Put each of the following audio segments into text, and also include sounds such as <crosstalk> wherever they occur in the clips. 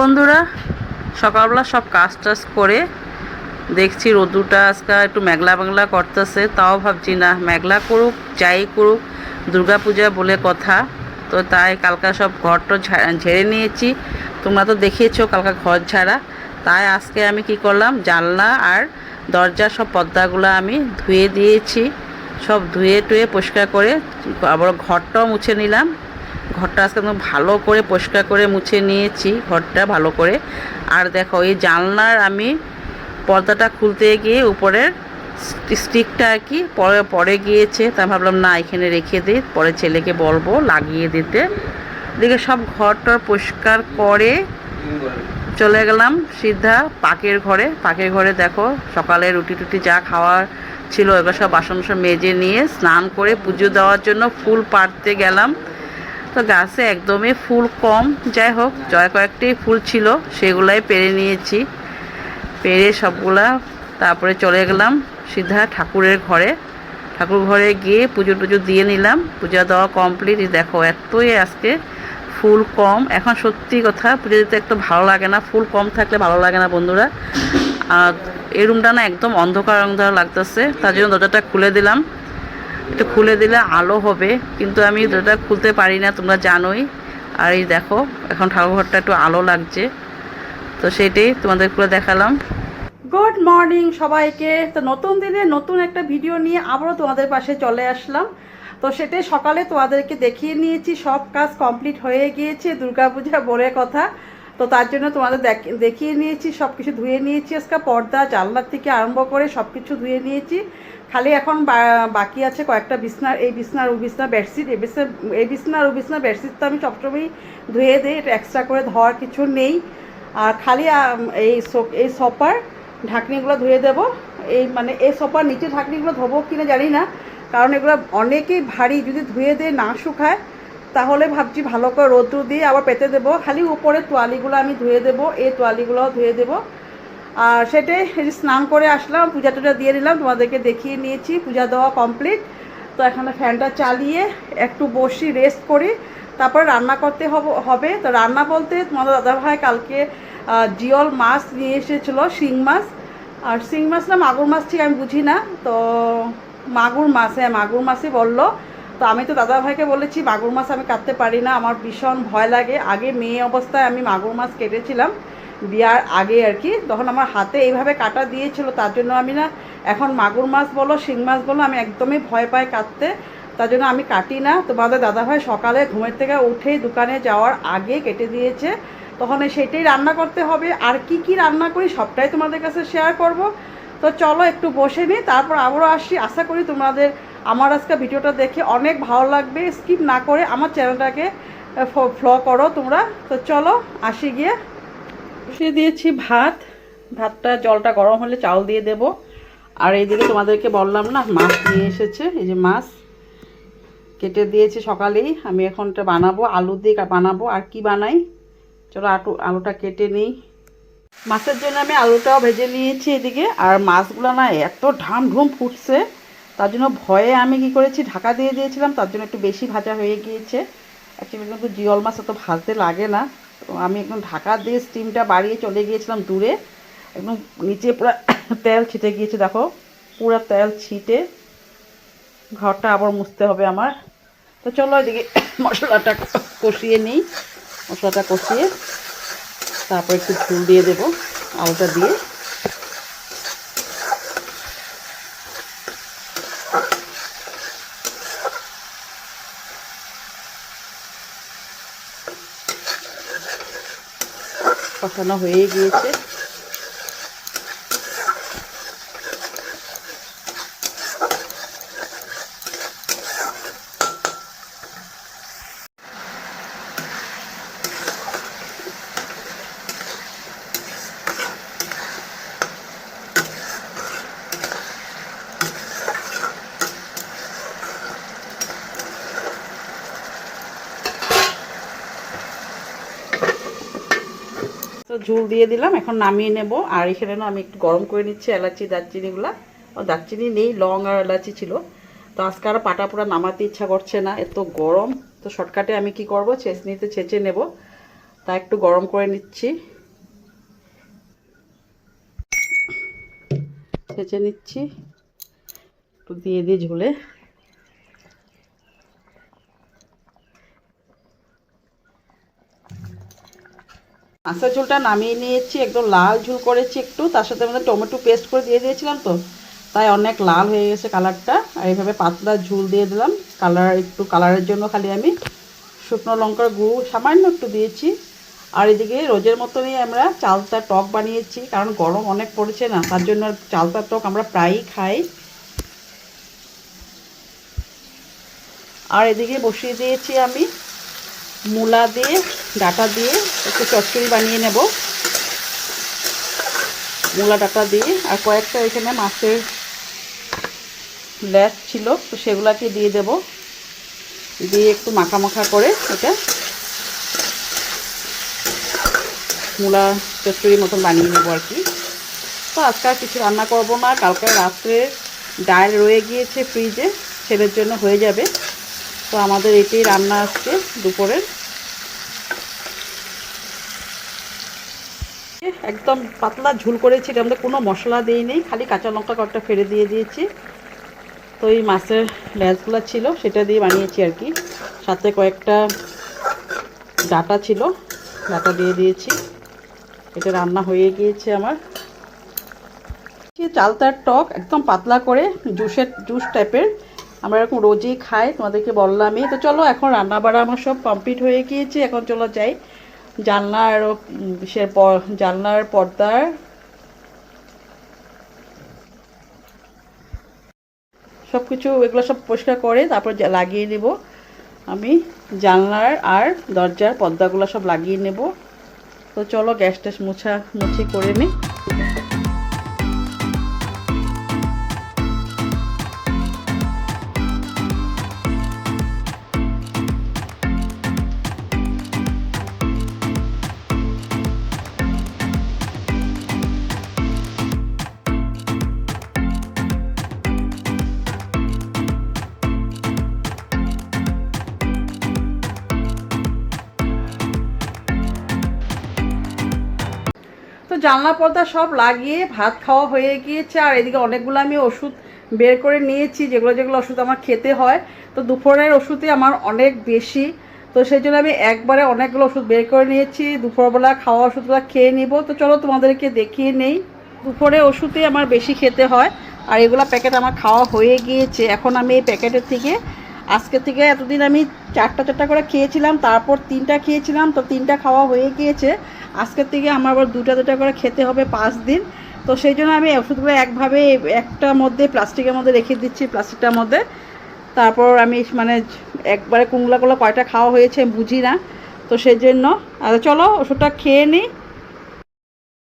বন্ধুরা? সকালবেলা সব কাজ টাজ করে দেখছি রোদুটা আজকে একটু মেঘলা মেঘলা করতেছে, তাও ভাবছি না, মেঘলা করুক, যাই করুক দুর্গা পূজা বলে কথা। তো তাই কালকা সব ঘরটা ঝেড়ে নিয়েছি। তোমরা তো দেখিয়েছো কালকা ঘর ঝাড়া। তাই আজকে আমি কি করলাম, জানলা আর দরজা সব পর্দাগুলো আমি ধুয়ে দিয়েছি। সব ধুয়ে টুয়ে পরিষ্কার করে আবার ঘরটাও মুছে নিলাম। ঘরটা আজকে একদম ভালো করে, পরিষ্কার করে মুছে নিয়েছি ঘরটা ভালো করে। আর দেখো, এই জানলার আমি পর্দাটা খুলতে গিয়ে উপরের স্টিকটা আর কি পরে পরে গিয়েছে। তা ভাবলাম, না, এখানে রেখে দিই পরে ছেলেকে বলব লাগিয়ে দিতে। দেখে সব ঘরটা পরিষ্কার করে চলে গেলাম সিধা পাকের ঘরে। পাকের ঘরে দেখো, সকালে রুটি টুটি যা খাওয়ার ছিল এবার সব বাসন মেজে নিয়ে স্নান করে পুজো দেওয়ার জন্য ফুল পাড়তে গেলাম। তো গাছে একদমই ফুল কম। যাই হোক, জয় কয়েকটি ফুল ছিল, সেগুলাই পেরে নিয়েছি। পেরে সবগুলা তারপরে চলে গেলাম সিধা ঠাকুরের ঘরে। ঠাকুর ঘরে গিয়ে পুজো টুজো দিয়ে নিলাম। পূজা দেওয়া কমপ্লিট দেখো, এতই আজকে ফুল কম। এখন সত্যি কথা, পুজো দিতে একটু ভালো লাগে না। ফুল কম থাকলে ভালো লাগে না বন্ধুরা। আর এই রুমটা না একদম অন্ধকার অন্ধকার লাগতেছে। তার জন্য দরজাটা খুলে দিলাম। একটু খুলে দিলে আলো হবে, কিন্তু আমি দরজাটা খুলতে পারি না, তোমরা জানোই। আর এই দেখো, এখন ঠাকুরঘরটা একটু আলো লাগছে। তো সেটাই তোমাদের খুলে দেখালাম। গুড মর্নিং সবাইকে। তো নতুন দিনে নতুন একটা ভিডিও নিয়ে আবারও তোমাদের পাশে চলে আসলাম। তো সেটাই সকালে তোমাদেরকে দেখিয়ে নিয়েছি, সব কাজ কমপ্লিট হয়ে গিয়েছে, দুর্গাপূজা বলে কথা। তো তার জন্য তোমাদের দেখ- দেখিয়ে নিয়েছি সব কিছু ধুয়ে নিয়েছি, আজকে পর্দা জানলার থেকে আরম্ভ করে সব কিছু ধুয়ে নিয়েছি। খালি এখন বাকি আছে কয়েকটা বিছনার এই বিছনার ও বিছনা বেডশিট এই বিছনা, এই বিছনার ও বিছনা বেডশিট তো আমি সবসময়ই ধুয়ে দিই, এটা এক্সট্রা করে ধোয়ার কিছু নেই। আর খালি এই এই সপার ঢাকনিগুলো ধুয়ে দেব। এই মানে এই সপার নিচে ঢাকনিগুলো ধোবো কিনা জানি না, কারণ এগুলো অনেকেই ভারী, যদি ধুয়ে দিয়ে না শুকায় তাহলে ভাবছি ভালো করে রোদ্রু দিয়ে আবার পেতে দেবো। খালি উপরে তোয়ালিগুলো আমি ধুয়ে দেবো, এই তোয়ালিগুলো ধুয়ে দেবো। আর সেটাই স্নান করে আসলাম, পূজা টুজা দিয়ে নিলাম, তোমাদেরকে দেখিয়ে নিয়েছি, পূজা দেওয়া কমপ্লিট তো এখানে ফ্যানটা চালিয়ে একটু বসি রেস্ট করি। তারপরে রান্না করতে হবে তো রান্না বলতে তোমাদের দাদাভাই কালকে জিওল মাছ নিয়ে এসেছিল, শিং মাছ। আর শিং মাছ না মাগুর মাছ ঠিক আমি বুঝি না। তো মাগুর মাছ হ্যাঁ মাগুর মাছই বলল। তো আমি তো দাদা ভাইকে বলেছি, মাগুর মাছ আমি কাটতে পারি না, আমার ভীষণ ভয় লাগে। আগে মেয়ে অবস্থায় আমি মাগুর মাছ কেটেছিলাম বিয়ার আগে আর কি। তখন আমার হাতে এইভাবে কাটা দিয়েছিল, তার জন্য আমি না, এখন মাগুর মাছ বলো, শিং মাছ বলো, আমি একদমই ভয় পাই কাটতে। তার জন্য আমি কাটি না। তোমাদের দাদাভাই সকালে ঘুমের থেকে উঠেই দোকানে যাওয়ার আগে কেটে দিয়েছে। তখন সেটাই রান্না করতে হবে। আর কি কি রান্না করি সবটাই তোমাদের কাছে শেয়ার করব। তো চলো একটু বসে নিই, তারপর আবারও আসি আশা করি তোমাদের আমার আজকে ভিডিওটা দেখে অনেক ভালো লাগবে। স্কিপ না করে আমার চ্যানেলটাকে ফ্লো করো তোমরা। তো চলো, আসি গিয়ে। বসিয়ে দিয়েছি ভাত। ভাতটা, জলটা গরম হলে চাল দিয়ে দেব। আর এইদিকে তোমাদেরকে বললাম না, মাছ নিয়ে এসেছে, এই যে মাছ। কেটে দিয়েছি সকালেই, আমি এখন এটা বানাবো, আলু দিয়ে বানাবো। আর কি বানাই? চলো আটু, আলুটা কেটে নিই। মাছের জন্য আমি আলুটাও ভেজে নিয়েছি এদিকে। আর মাছগুলো না এত ঢাম ঢুম ফুটছে। তার জন্য ভয়ে আমি কি করেছি, ঢাকা দিয়ে দিয়েছিলাম, তার জন্য একটু বেশি ভাজা হয়ে গিয়েছে। অ্যাকচুয়ালি কিন্তু জিওল মাছ অত ভাজতে লাগে না। আমি একদম ঢাকা দিয়ে স্টিমটা বাড়িয়ে চলে গিয়েছিলাম দূরে। একদম নিচে পুরো <coughs> তেল ছিটে গিয়েছে, দেখো। পুরো তেল ছিটে। ঘরটা আবার মুছতে হবে আমার। তো চলো এদিকে <coughs> মশলাটা কষিয়ে নিই। মশলাটা কষিয়ে তারপর একটু ঝুল দিয়ে দেবো, আলুটা দিয়ে। কষানো হয়ে গিয়েছে ঝুল দিয়ে দিলাম, এখন নামিয়ে নেব। আর এখানে না আমি একটু গরম করে নিচ্ছি এলাচি, দারচিনিগুলো। দারচিনি নেই, লং আর এলাচি ছিল। তো আজকে আর পাটা পোড়া নামাতে ইচ্ছা করছে না, এত গরম। তো শর্টকাটে আমি কি করব ছেঁচনিতে ছেঁচে নেব। তা একটু গরম করে নিচ্ছি। ছেঁচে নিচ্ছি। একটু দিয়ে দিই ঝোলে। মাছের ঝোলটা নামিয়ে নিয়েছি, একদম লাল ঝোল করেছি একটু, তার সাথে আমাদের টমেটো পেস্ট করে দিয়ে দিয়েছিলাম তো, তাই অনেক লাল হয়ে গেছে কালারটা, আর এইভাবে পাতলা ঝোল দিয়ে দিলাম, কালার একটু কালারের জন্য খালি আমি, শুকনো লঙ্কার গুঁড়ো সামান্য একটু দিয়েছি, আর এদিকে রোজের মতনই আমরা চালতা টক বানিয়েছি, কারণ গরম অনেক পড়েছে না, তার জন্য চালতা টক আমরা প্রায়ই খাই। আর এদিকে বসিয়ে দিয়েছি আমি মূলা দিয়ে, ডাটা দিয়ে একটু চচ্চড়ি বানিয়ে নেব। মূলা, ডাটা দিয়ে। আর কয়েকটা এখানে মাছের ল্যাস ছিল, তো সেগুলাকে দিয়ে দেব। দিয়ে একটু মাখা মাখা করে এটা মূলা, চচ্চড়ির মতন বানিয়ে নেব আর কি। তো আজকে আর কিছু রান্না করব না। কালকে রাত্রে ডাল রয়ে গিয়েছে ফ্রিজে ছেলের জন্য হয়ে যাবে। তো আমাদের এটাই রান্না আজকে দুপুরের একদম পাতলা ঝুল করেছি এর কোনো মশলা দিই নেই, খালি কাঁচা লঙ্কা কয়েকটা ফেলে দিয়ে দিয়েছি। তো এই মাছের ল্যাসগুলো ছিল, সেটা দিয়ে বানিয়েছি আর কি। সাথে কয়েকটা ডাটা ছিল, ডাটা দিয়ে দিয়েছি। এটা রান্না হয়ে গিয়েছে আমার। চালতার টক, একদম পাতলা করে, জুসের, জুস টাইপের। আমরা এরকম রোজই খাই, তোমাদেরকে বললামই। তো চলো, এখন রান্না বাড়া আমার সব কমপ্লিট হয়ে গিয়েছে। এখন চলো যাই। জানলার সে জানলার পর্দার। সব কিছু এগুলো সব পরিষ্কার করে তারপর লাগিয়ে নেব আমি। জানলার আর দরজার পর্দাগুলো সব লাগিয়ে নেব। তো চলো গ্যাস ট্যাস মুছা, মুছি করে নিই জানলা পর্দা সব লাগিয়ে ভাত খাওয়া হয়ে গিয়েছে, আর এদিকে অনেকগুলো আমি ওষুধ বের করে নিয়েছি, যেগুলো যেগুলো ওষুধ আমার খেতে হয়। তো দুপুরের ওষুধই আমার অনেক বেশি। তো সেই জন্য আমি একবারে অনেকগুলো ওষুধ বের করে নিয়েছি, দুপুরবেলা খাওয়া ওষুধগুলো খেয়ে নিব। তো চলো তোমাদেরকে দেখিয়ে নেই। দুপুরে ওষুধই আমার বেশি খেতে হয়, আর এগুলো প্যাকেট আমার খাওয়া হয়ে গিয়েছে। এখন আমি এই প্যাকেটের থেকে, আজকে থেকে এতদিন আমি চারটা চারটা করে খেয়েছিলাম, তারপর তিনটা খেয়েছিলাম, তো তিনটা খাওয়া হয়ে গিয়েছে। আজকের থেকে আমার আবার দুটা দুটা করে খেতে হবে পাঁচ দিন। তো সেই জন্য আমি ওষুধগুলো একভাবে একটার মধ্যে, প্লাস্টিকের মধ্যে রেখে দিচ্ছি, প্লাস্টিকটার মধ্যে। তারপর আমি মানে একবারে কুমলাগুলো কয়টা খাওয়া হয়েছে বুঝি না। তো সেই জন্য আর চলো ওষুধটা খেয়ে নিই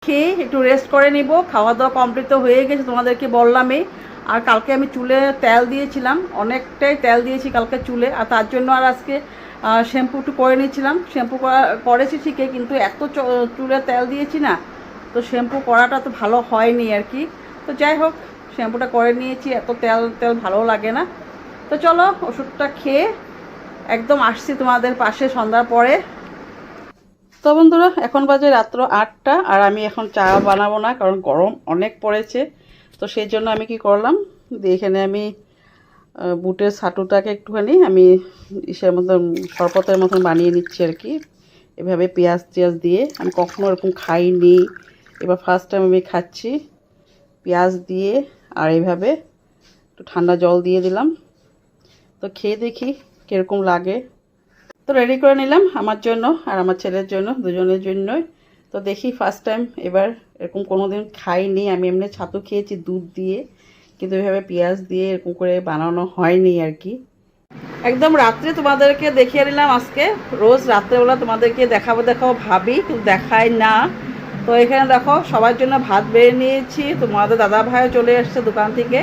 খেয়ে একটু রেস্ট করে নিব খাওয়া দাওয়া কমপ্লিট তো হয়ে গেছে, তোমাদেরকে বললামই আর কালকে আমি চুলে তেল দিয়েছিলাম, অনেকটাই তেল দিয়েছি কালকে চুলে। আর তার জন্য আর আজকে শ্যাম্পু একটু করে নিয়েছিলাম। শ্যাম্পু করা, করেছি ঠিকই, কিন্তু এত চুলে তেল দিয়েছি না, তো শ্যাম্পু করাটা তো ভালো হয়নি আর কি। তো যাই হোক শ্যাম্পুটা করে নিয়েছি, এত তেল তেল ভালো লাগে না। তো চলো, ওষুধটা খেয়ে একদম আসছি তোমাদের পাশে সন্ধ্যার পরে। তো বন্ধুরা, এখন বাজে রাত্র আটটা, আর আমি এখন চা বানাবো না, কারণ গরম অনেক পড়েছে। তো সেই জন্য আমি কি করলাম এখানে আমি বুটের ছাটুটাকে একটুখানি আমি ইসের মতন, শরবতের মতন বানিয়ে নিচ্ছি আর কি। এভাবে পেঁয়াজ টিয়াজ দিয়ে, আমি কখনো এরকম খাইনি। এবার ফার্স্ট টাইম আমি খাচ্ছি। পেঁয়াজ দিয়ে আর এইভাবে একটু ঠান্ডা জল দিয়ে দিলাম। তো খেয়ে দেখি কীরকম লাগে। তো রেডি করে নিলাম আমার জন্য আর আমার ছেলের জন্য, দুজনের জন্যই। তো দেখি ফার্স্ট টাইম এবার এরকম কোনো দিন খাইনি। আমি এমনি ছাতু খেয়েছি দুধ দিয়ে। কিন্তু এভাবে পেঁয়াজ দিয়ে এরকম করে বানানো হয়নি আর কি। একদম রাত্রে তোমাদেরকে দেখিয়ে নিলাম আজকে। রোজ রাত্রেবেলা তোমাদেরকে দেখাবো দেখাবো ভাবি, কিন্তু দেখাই না। তো এখানে দেখো, সবার জন্য ভাত বেড়ে নিয়েছি। তোমাদের দাদা ভাইও চলে এসছে দোকান থেকে।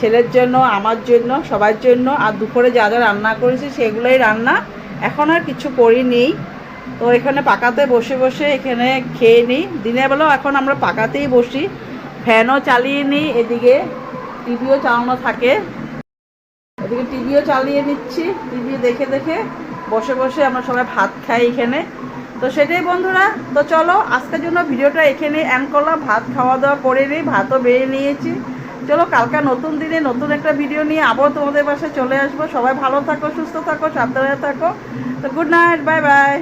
ছেলের জন্য, আমার জন্য, সবার জন্য। আর দুপুরে যা যা রান্না করেছি সেগুলোই রান্না। এখন আর কিছু করিনি। তো এখানে পাকাতে বসে বসে এখানে খেয়ে নিই। দিনের বেলাও এখন আমরা পাকাতেই বসি। ফ্যানও চালিয়ে নিই এদিকে। টিভিও চালানো থাকে। এদিকে টিভিও চালিয়ে নিচ্ছি, টিভি দেখে দেখে। বসে বসে আমরা সবাই ভাত খাই এখানে। তো সেটাই বন্ধুরা, তো চলো আজকের জন্য ভিডিওটা এখানে এন্ড করলাম। ভাত খাওয়া দাওয়া করে নিই ভাতও বেড়ে নিয়েছি। চলো কালকে নতুন দিনে নতুন একটা ভিডিও নিয়ে আবার তোমাদের পাশে চলে আসব। সবাই ভালো থাকো, সুস্থ থাকো, সাবধানে থাকো। তো গুড নাইট বাই বাই